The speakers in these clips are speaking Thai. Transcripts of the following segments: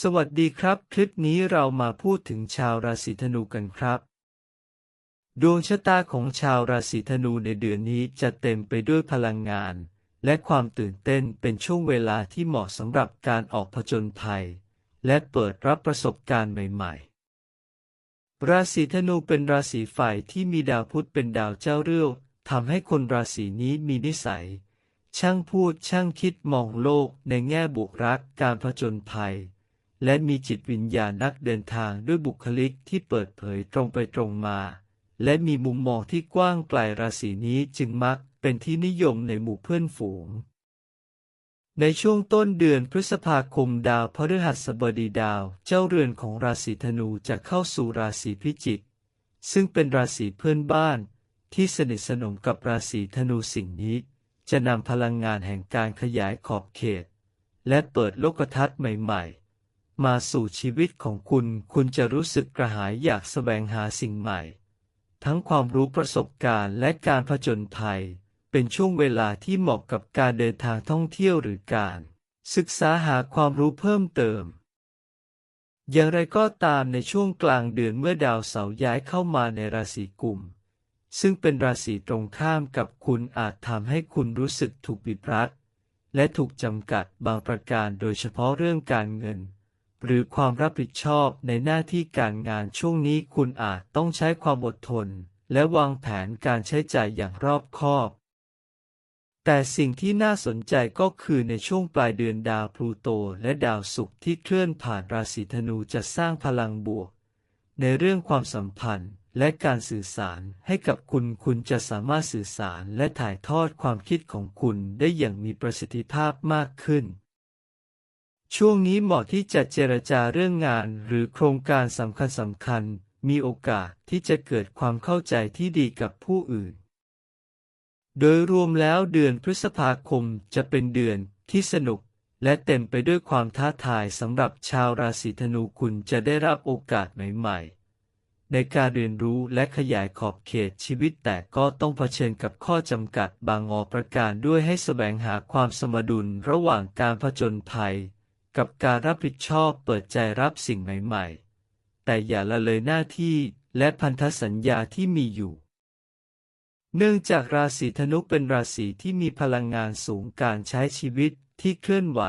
สวัสดีครับ คลิปนี้เรามาพูดถึงชาวราศีธนูกันครับ ดวงชะตาของชาวราศีธนูในเดือนนี้จะเต็มไปด้วยพลังงาน และความตื่นเต้นเป็นช่วงเวลาที่เหมาะสำหรับการออกผจญภัย และเปิดรับประสบการณ์ใหม่ ๆ ราศีธนูเป็นราศีฝ่ายที่มีดาวพุธเป็นดาวเจ้าเรื่องทำให้คนราศีนี้มีนิสัย ช่างพูดช่างคิดมองโลกในแง่บวกรักการผจญภัย และมีจิตวิญญาณนักเดินทางด้วยบุคลิกที่เปิดเผยตรงไปตรงมา และมีมุมมองที่กว้างไกลราศีนี้จึงมักเป็นที่นิยมในหมู่เพื่อนฝูง ในช่วงต้นเดือนพฤษภาคมดาวพฤหัสบดีดาวเจ้าเรือนของราศีธนูจะเข้าสู่ราศีพิจิก ซึ่งเป็นราศีเพื่อนบ้าน ที่สนิทสนมกับราศีธนูสิ่งนี้ จะนำพลังงานแห่งการขยายขอบเขต และเปิดโลกทัศน์ใหม่ ๆ มาสู่ชีวิตของคุณ คุณจะรู้สึกกระหายอยากแสวงหาสิ่งใหม่ ทั้งความรู้ประสบการณ์และการผจญภัย เป็นช่วงเวลาที่เหมาะกับการเดินทางท่องเที่ยวหรือการ ศึกษาหาความรู้เพิ่มเติม อย่างไรก็ตามในช่วงกลางเดือนเมื่อดาวเสาร์ย้ายเข้ามาในราศีกุม ซึ่งเป็นราศีตรงข้ามกับคุณอาจทำให้คุณรู้สึกถูกบีบรัดและถูกจำกัดบางประการโดยเฉพาะเรื่องการเงิน หรือความรับผิดชอบในหน้าที่การงานช่วงนี้คุณอาจต้องใช้ความอดทน และวางแผนการใช้จ่ายอย่างรอบคอบ แต่สิ่งที่น่าสนใจก็คือในช่วงปลายเดือนดาวพลูโตและดาวศุกร์ที่เคลื่อนผ่านราศีธนูจะสร้างพลังบวก ในเรื่องความสัมพันธ์และการสื่อสารให้กับคุณคุณจะสามารถสื่อสารและถ่ายทอดความคิดของคุณได้อย่างมีประสิทธิภาพมากขึ้น ช่วงนี้เหมาะที่จะเจรจาเรื่องงานหรือโครงการสำคัญสำคัญ มีโอกาสที่จะเกิดความเข้าใจที่ดีกับผู้อื่น โดยรวมแล้วเดือนพฤษภาคมจะเป็นเดือนที่สนุก และเต็มไปด้วยความท้าทายสำหรับชาวราศีธนูคุณจะได้รับโอกาสใหม่ๆ ในการเรียนรู้และขยายขอบเขตชีวิตแต่ก็ต้องเผชิญกับข้อจำกัดบางอประการด้วยให้แสวงหาความสมดุลระหว่างการผจญภัย กับการรับผิดชอบเปิดใจรับสิ่งใหม่ๆ แต่อย่าละเลยหน้าที่และพันธสัญญาที่มีอยู่ เนื่องจากราศีธนุเป็นราศีที่มีพลังงานสูงการใช้ชีวิตที่เคลื่อนไหว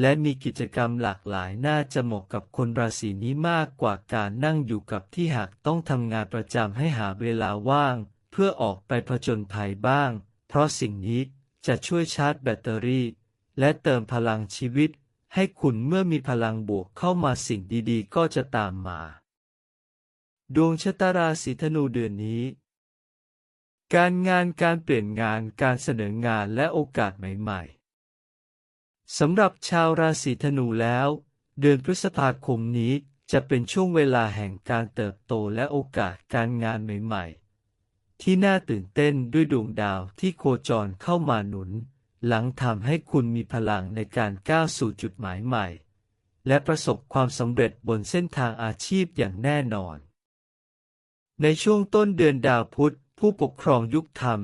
และมีกิจกรรมหลากหลายน่าจะเหมาะกับคนราศีนี้มากกว่าการนั่งอยู่กับที่หากต้องทำงานประจำให้หาเวลาว่าง เพื่อออกไปผจญภัยบ้าง เพราะสิ่งนี้จะช่วยชาร์จแบตเตอรี่ และเติมพลังชีวิต ให้คุณเมื่อมีพลังบวกเข้ามาสิ่งดีๆ ก็จะตามมา ดวงชะตาราศีธนูเดือนนี้ การงานการเปลี่ยนงานการเสนองานและโอกาสใหม่ๆสำหรับชาวราศีธนูแล้ว เดือนพฤษภาคมนี้จะเป็นช่วงเวลาแห่งการเติบโตและโอกาสการงานใหม่ ๆ ที่น่าตื่นเต้นด้วยดวงดาวที่โคจรเข้ามาหนุน หลังทำให้คุณมีพลังในการก้าวสู่จุดหมายใหม่ และประสบความสำเร็จบนเส้นทางอาชีพอย่างแน่นอน ในช่วงต้นเดือนดาวพุธผู้ปกครองยุคธรรม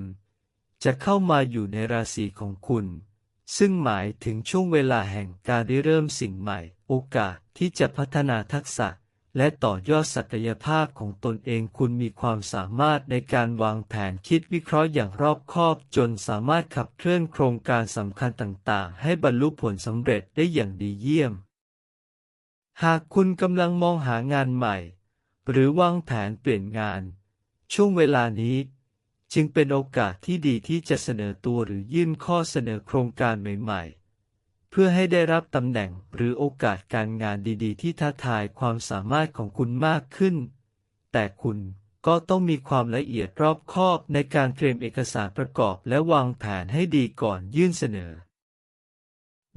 จะเข้ามาอยู่ในราศีของคุณ ซึ่งหมายถึงช่วงเวลาแห่งการเริ่มสิ่งใหม่ โอกาสที่จะพัฒนาทักษะ และต่อยอดศักยภาพของตนเองคุณมีความสามารถในการวางแผนคิดวิเคราะห์อย่างรอบคอบ จนสามารถขับเคลื่อนโครงการสำคัญต่างๆ ให้บรรลุผลสำเร็จได้อย่างดีเยี่ยม หากคุณกำลังมองหางานใหม่ หรือวางแผนเปลี่ยนงาน ช่วงเวลานี้ จึงเป็นโอกาสที่ดีที่จะเสนอตัวหรือยื่นข้อเสนอโครงการใหม่ ๆ พื่อให้ได้รับตำแหน่งหรือโอกาสการงานดีๆ ที่ท้าทายความสามารถของคุณมากขึ้น แต่คุณก็ต้องมีความละเอียดรอบคอบในการเตรียมเอกสารประกอบและวางแผนให้ดีก่อนยื่นเสนอ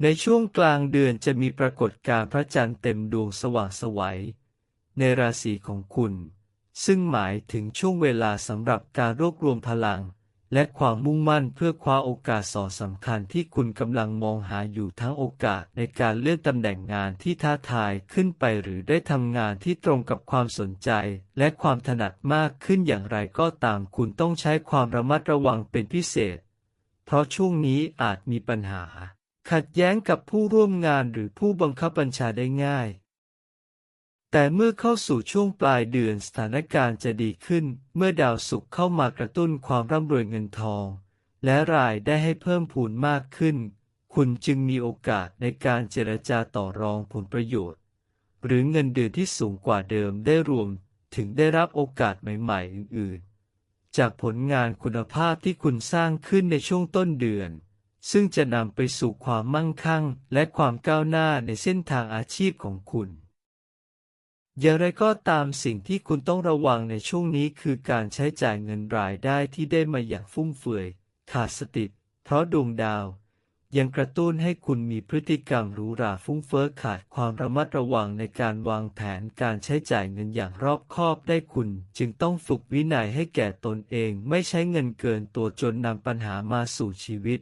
ในช่วงกลางเดือนจะมีปรากฏการ์พระจันทร์เต็มดวงสว่างไสวัยในราศีของคุณ ซึ่งหมายถึงช่วงเวลาสำหรับการรวบรวมพลัง และความมุ่งมั่นเพื่อคว้าโอกาสสอสำคัญที่คุณกำลังมองหาอยู่ทั้งโอกาสในการเลือนตำแหน่งงานที่ท้าทายขึ้นไปหรือได้ทำงานที่ตรงกับความสนใจ และความถนัดมากขึ้นอย่างไรก็ตามคุณต้องใช้ความระมัดระวังเป็นพิเศษ เพราะช่วงนี้อาจมีปัญหา ขัดแย้งกับผู้ร่วมงานหรือผู้บังคับบัญชาได้ง่าย แต่เมื่อเข้าสู่ช่วงปลายเดือนสถานการณ์จะดีขึ้น เมื่อดาวศุกร์เข้ามากระตุ้นความร่ำรวยเงินทอง และรายได้ให้เพิ่มพูนมากขึ้น คุณจึงมีโอกาสในการเจรจาต่อรองผลประโยชน์ หรือเงินเดือนที่สูงกว่าเดิมได้รวมถึงได้รับโอกาสใหม่ ๆ อื่น ๆ จากผลงานคุณภาพที่คุณสร้างขึ้นในช่วงต้นเดือน ซึ่งจะนำไปสู่ความมั่งคั่งและความก้าวหน้าในเส้นทางอาชีพของคุณ อย่างไรก็ตามสิ่งที่คุณต้องระวังในช่วงนี้คือการใช้จ่ายเงินรายได้ที่ได้มาอย่างฟุ่มเฟือย ขาดสติ เพราะดวงดาว ยังกระตุ้นให้คุณมีพฤติกรรมหรูหราฟุ้งเฟ้อขาดความระมัดระวังในการวางแผนการใช้จ่ายเงินอย่างรอบคอบได้คุณ จึงต้องฝึกวินัยให้แก่ตนเองไม่ใช้เงินเกินตัวจนนำปัญหามาสู่ชีวิต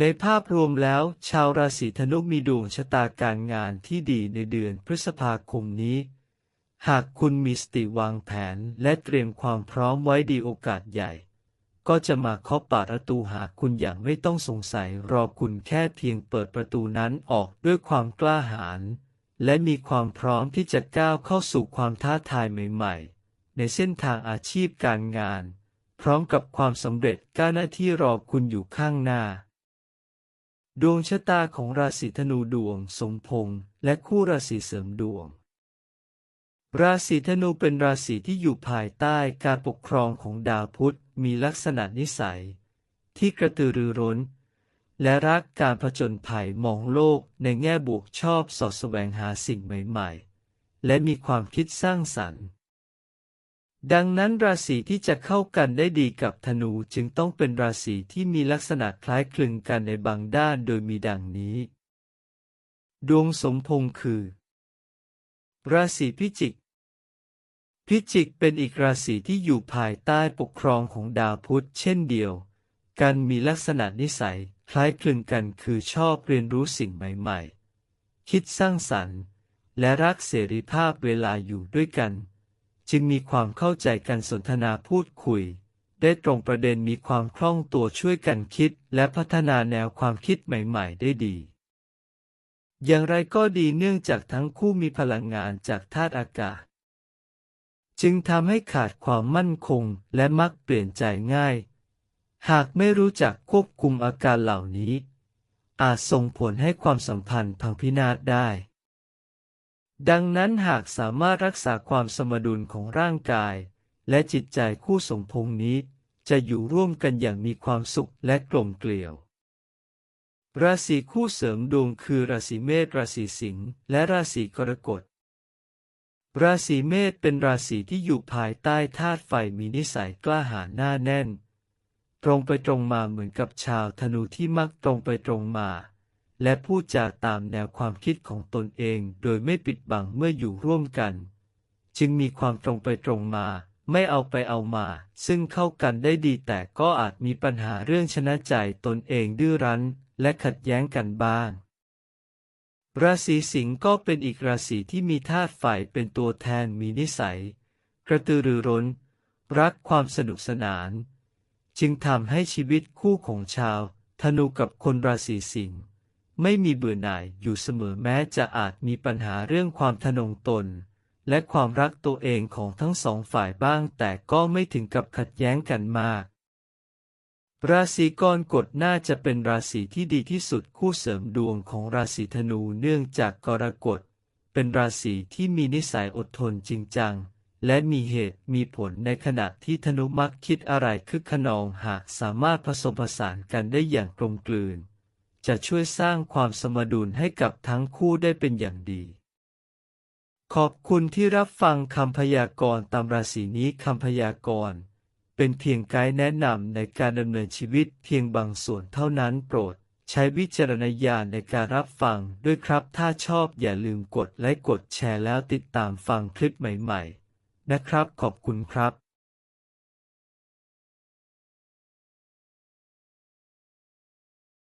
ในภาพรวมแล้ว ชาวราศีธนูมีดวงชะตาการงานที่ดีในเดือนพฤษภาคมนี้ หากคุณมีสติวางแผนและเตรียมความพร้อมไว้ดีโอกาสใหญ่ ก็จะมาเคาะประตูหาคุณอย่างไม่ต้องสงสัยรอคุณแค่เพียงเปิดประตูนั้นออกด้วยความกล้าหาญและมีความพร้อมที่จะก้าวเข้าสู่ความท้าทายใหม่ ๆ ในเส้นทางอาชีพการงาน พร้อมกับความสำเร็จก้าวหน้าที่รอคุณอยู่ข้างหน้า ดวงชะตาของราศีธนูดวงสมพงษ์และคู่ราศีเสริมดวง ราศีธนูเป็นราศีที่อยู่ภายใต้การปกครองของดาวพุธมีลักษณะนิสัย ที่กระตือรือร้น และรักการผจญภัยมองโลกในแง่บวกชอบสอดแสวงหาสิ่งใหม่ ๆ และมีความคิดสร้างสรรค์ ดังนั้นราศีที่จะเข้ากันได้ดีกับธนูจึงต้องเป็นราศีที่มีลักษณะคล้ายคลึงกันในบางด้านโดยมีดังนี้ ดวงสมพงษ์คือ ราศีพิจิก พิจิกเป็นอีกราศีที่อยู่ภายใต้ปกครองของดาวพุธเช่นเดียว กันมีลักษณะนิสัยคล้ายคลึงกันคือชอบเรียนรู้สิ่งใหม่ ๆ คิดสร้างสรรค์ และรักเสรีภาพเวลาอยู่ด้วยกัน จึงมีความเข้าใจกันสนทนาพูดคุย ได้ตรงประเด็นมีความคล่องตัวช่วยกันคิด และพัฒนาแนวความคิดใหม่ๆ ได้ดี อย่างไรก็ดีเนื่องจากทั้งคู่มีพลังงานจากธาตุอากาศ จึงทำให้ขาดความมั่นคงและมักเปลี่ยนใจง่าย หากไม่รู้จักควบคุมอาการเหล่านี้ อาจส่งผลให้ความสัมพันธ์พังพินาศได้ ดังนั้นหากสามารถรักษาความสมดุลของร่างกาย และจิตใจคู่สมพงนี้ จะอยู่ร่วมกันอย่างมีความสุขและกลมเกลียว ราศีคู่เสริมดวงคือราศีเมษราศีสิงห์และราศีกรกฎราศีเมษเป็นราศีที่อยู่ภายใต้ธาตุไฟมีนิสัยกล้าหาญหน้าแน่น ตรงไปตรงมาเหมือนกับชาวธนูที่มักตรงไปตรงมา และพูดจาตามแนวความคิดของตนเองโดยไม่ปิดบังเมื่ออยู่ร่วมกัน จึงมีความตรงไปตรงมา ไม่เอาไปเอามา ซึ่งเข้ากันได้ดีแต่ก็อาจมีปัญหาเรื่องชนะใจตนเองดื้อรั้น และขัดแย้งกันบ้าง ราศีสิงห์ก็เป็นอีกราศีที่มีธาตุไฟเป็นตัวแทนมีนิสัย กระตือรือร้น รักความสนุกสนาน จึงทำให้ชีวิตคู่ของชาว ธนูกับคนราศีสิงห์ ไม่มีเบื่อหน่ายอยู่เสมอแม้จะอาจมีปัญหาเรื่องความทะนงตน และความรักตัวเองของทั้งสองฝ่ายบ้าง แต่ก็ไม่ถึงกับขัดแย้งกันมาก ราศีกรกฎน่าจะเป็นราศีที่ดีที่สุดคู่เสริมดวงของราศีธนูเนื่องจากกรกฎเป็นราศีที่มีนิสัยอดทนจริงจัง และมีเหตุมีผลในขณะที่ธนุมักคิดอะไรคึกขนองหากสามารถผสมผสานกันได้อย่างกลมกลืน จะช่วยสร้างความสมดุลให้กับทั้งคู่ได้เป็นอย่างดี ขอบคุณที่รับฟังคำพยากรณ์ตามราศีนี้คำพยากรณ์เป็นเพียงไกด์แนะนำในการดำเนินชีวิตเพียงบางส่วนเท่านั้นโปรด ใช้วิจารณญาณในการรับฟังด้วยครับ ถ้าชอบอย่าลืมกดไลค์กดแชร์แล้วติดตามฟังคลิปใหม่ ๆ นะครับขอบคุณครับ